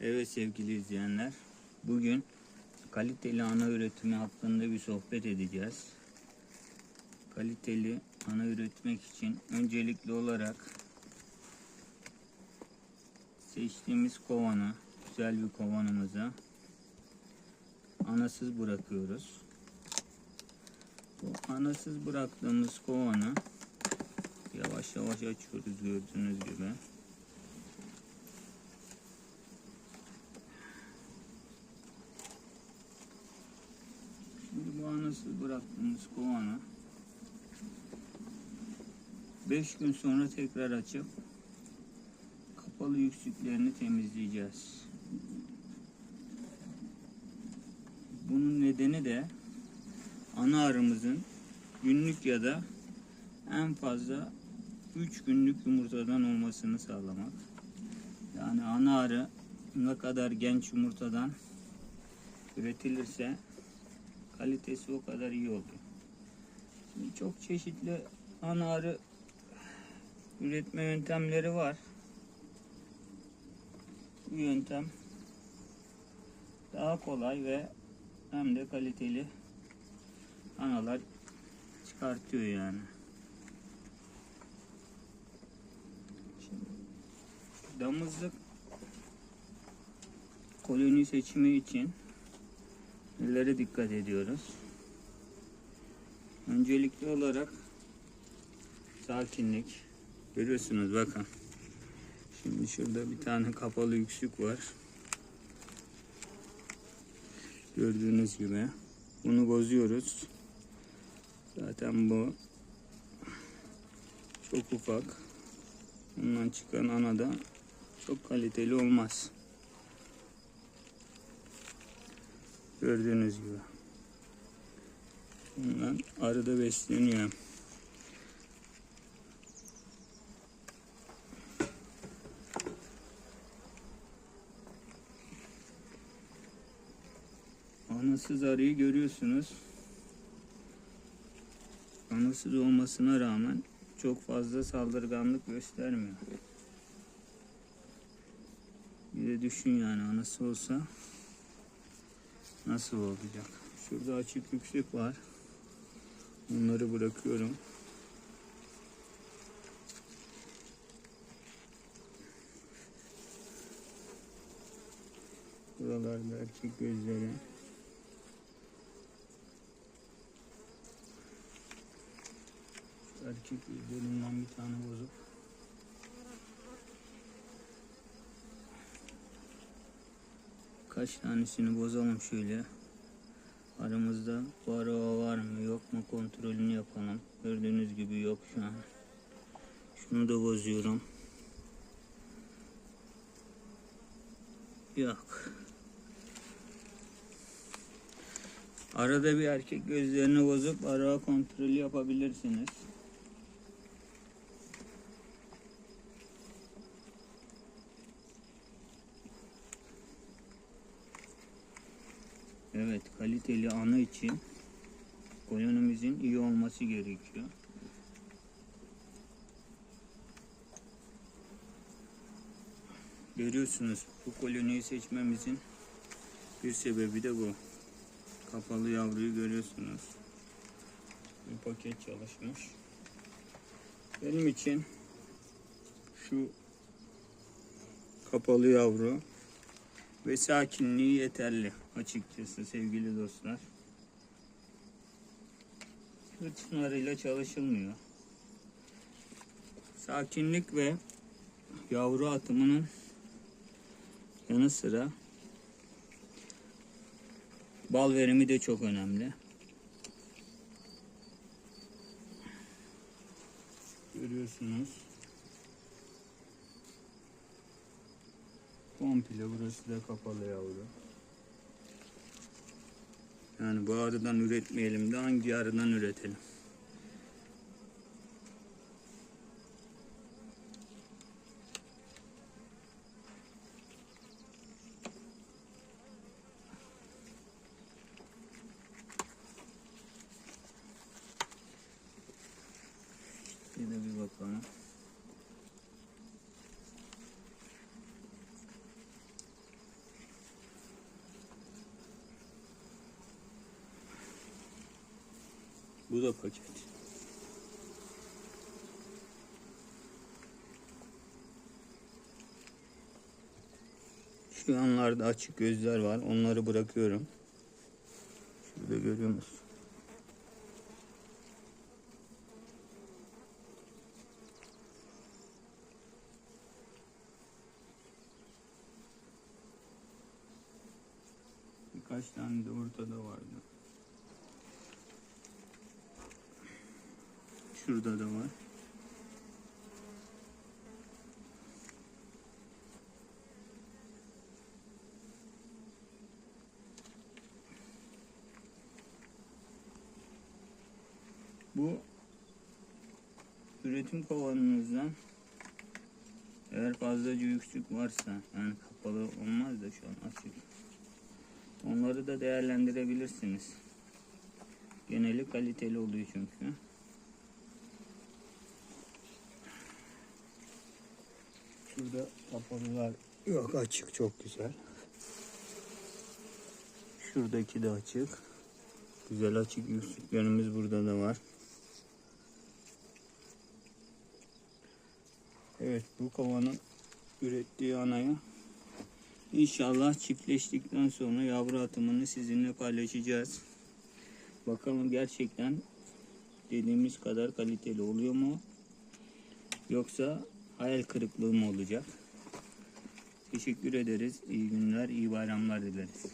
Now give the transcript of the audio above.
Evet sevgili izleyenler, bugün kaliteli ana üretimi hakkında bir sohbet edeceğiz. Kaliteli ana üretmek için öncelikli olarak seçtiğimiz kovanı, güzel bir kovanımıza anasız bırakıyoruz. Bu anasız bıraktığımız kovanı yavaş yavaş açıyoruz gördüğünüz gibi. Anasız bıraktığımız kovanı 5 gün sonra tekrar açıp kapalı yüksüklerini temizleyeceğiz. Bunun nedeni de ana arımızın günlük ya da en fazla 3 günlük yumurtadan olmasını sağlamak. Yani ana arı ne kadar genç yumurtadan üretilirse kalitesi o kadar iyi oluyor. Şimdi çok çeşitli ana arı üretme yöntemleri var. Bu yöntem daha kolay ve hem de kaliteli analar çıkartıyor yani. Şimdi damızlık koloni seçimi için nelere dikkat ediyoruz? Öncelikli olarak sakinlik. Görüyorsunuz bakın. Şimdi şurada bir tane kapalı yüksük var. Gördüğünüz gibi. Bunu bozuyoruz. Zaten bu çok ufak. Bundan çıkan ana da çok kaliteli olmaz. Gördüğünüz gibi. Bundan arada besleniyor. Anasız arıyı görüyorsunuz. Anasız olmasına rağmen çok fazla saldırganlık göstermiyor. Bir de düşün yani anası olsa nasıl olacak? Şurada açık yüksek var. Onları bırakıyorum. Buralarda erkek gözleri. Erkek gözlerinden bir tane bozuk. Kaç tanesini bozalım şöyle. Aramızda varroa var mı yok mu kontrolünü yapalım. Gördüğünüz gibi yok şu an. Şunu da bozuyorum. Yok. Arada bir erkek gözlerini bozup varroa kontrolü yapabilirsiniz. Evet, kaliteli ana için kolonimizin iyi olması gerekiyor. Görüyorsunuz bu koloniyi seçmemizin bir sebebi de bu. Kapalı yavruyu görüyorsunuz. Bir paket çalışmış. Benim için şu kapalı yavru ve sakinliği yeterli açıkçası sevgili dostlar. Hırçınlarıyla çalışılmıyor. Sakinlik ve yavru atımının yanı sıra bal verimi de çok önemli. Görüyorsunuz. Komple burası da kapalı yavru. Yani bu arıdan üretmeyelim de hangi arıdan üretelim? De bir bakalım. Bu da paket. Şu yanlarda açık gözler var. Onları bırakıyorum. Şurada görüyor musun? Birkaç tane de ortada vardı. Şurada da var. Bu üretim kovanınızdan eğer fazlaca yüksük varsa yani kapalı olmaz da şu an açık. Onları da değerlendirebilirsiniz. Geneli kaliteli oluyor çünkü. Şurada kapalılar yok açık çok güzel. Şuradaki de açık. Güzel açık yüksüklerimiz burada da var. Evet bu kovanın ürettiği anaya İnşallah çiftleştikten sonra yavru atımını sizinle paylaşacağız. Bakalım gerçekten dediğimiz kadar kaliteli oluyor mu? Yoksa hayal kırıklığı mı olacak? Teşekkür ederiz. İyi günler, iyi bayramlar dileriz.